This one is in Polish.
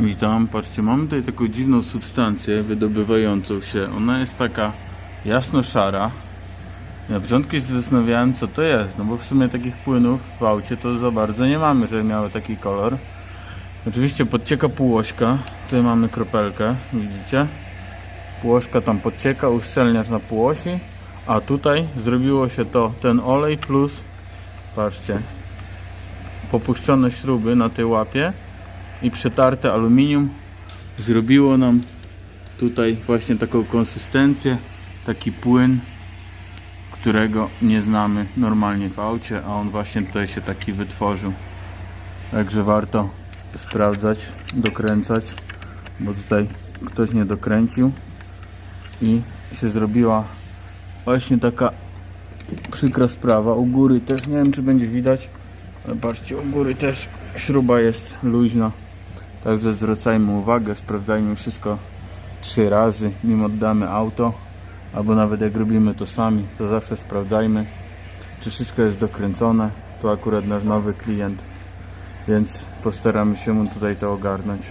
Witam, patrzcie, mamy tutaj taką dziwną substancję wydobywającą się. Ona jest taka jasno-szara. Na początku się zastanawiałem, co to jest, no bo w sumie takich płynów w aucie to za bardzo nie mamy, żeby miały taki kolor. Oczywiście podcieka półośka. Tutaj mamy kropelkę, widzicie? Półośka tam podcieka, uszczelniasz na półosi, a tutaj zrobiło się to ten olej plus, patrzcie, popuszczone śruby na tej łapie i przetarte aluminium zrobiło nam tutaj właśnie taką konsystencję, taki płyn, którego nie znamy normalnie w aucie, a on właśnie tutaj się taki wytworzył. Także warto sprawdzać, dokręcać, bo tutaj ktoś nie dokręcił i się zrobiła właśnie taka przykra sprawa. U góry też nie wiem czy będzie widać, ale patrzcie, u góry też śruba jest luźna. Także zwracajmy uwagę, sprawdzajmy wszystko trzy razy, nim oddamy auto, albo nawet jak robimy to sami, to zawsze sprawdzajmy, czy wszystko jest dokręcone. To akurat nasz nowy klient, więc postaramy się mu tutaj to ogarnąć.